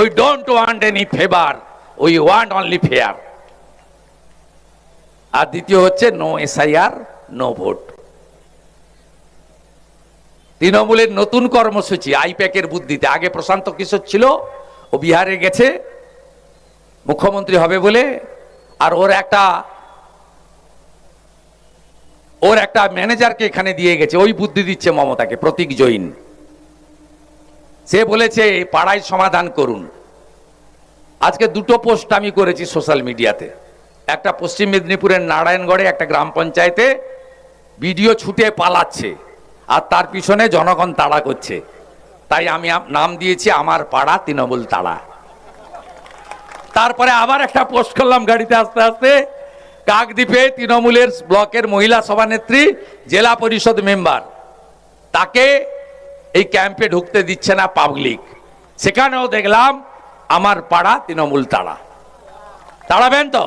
We don't want any favour we want only fair আর দ্বিতীয় হচ্ছে no SIR no vote তৃণমূলের নতুন কর্মসূচি, আইপ্যাকের বুদ্ধিতে। আগে প্রশান্ত কিশোর ছিল, ও বিহারে গেছে, মুখ্যমন্ত্রী হবে বলে, আর ওর একটা ওর একটা ম্যানেজারকে এখানে দিয়ে গেছে, ওই বুদ্ধি দিচ্ছে মমতাকে, প্রতীক জৈন। সে বলেছে, পাড়ায় সমাধান করুন। আজকে দুটো পোস্ট আমি করেছি সোশ্যাল মিডিয়াতে। একটা পশ্চিম মেদিনীপুরের নারায়ণগড়ে, একটা গ্রাম পঞ্চায়েতে ভিডিও ছুটে পালাচ্ছে, আর তার পিছনে জনগণ তাড়া করছে। তাই আমি নাম দিয়েছি আমার পাড়া তৃণমূল তাড়া। তারপরে আবার একটা পোস্ট করলাম গাড়িতে আস্তে আস্তে, কাকদ্বীপে তৃণমূলের ব্লকের মহিলা সভানেত্রী, জেলা পরিষদ মেম্বার। তাকে এই ক্যাম্পে ঢুকতে দিচ্ছে না পাবলিক সেখানেও দেখলাম আমার পাড়া তৃণমূল তাড়া তাড়াবেন তো?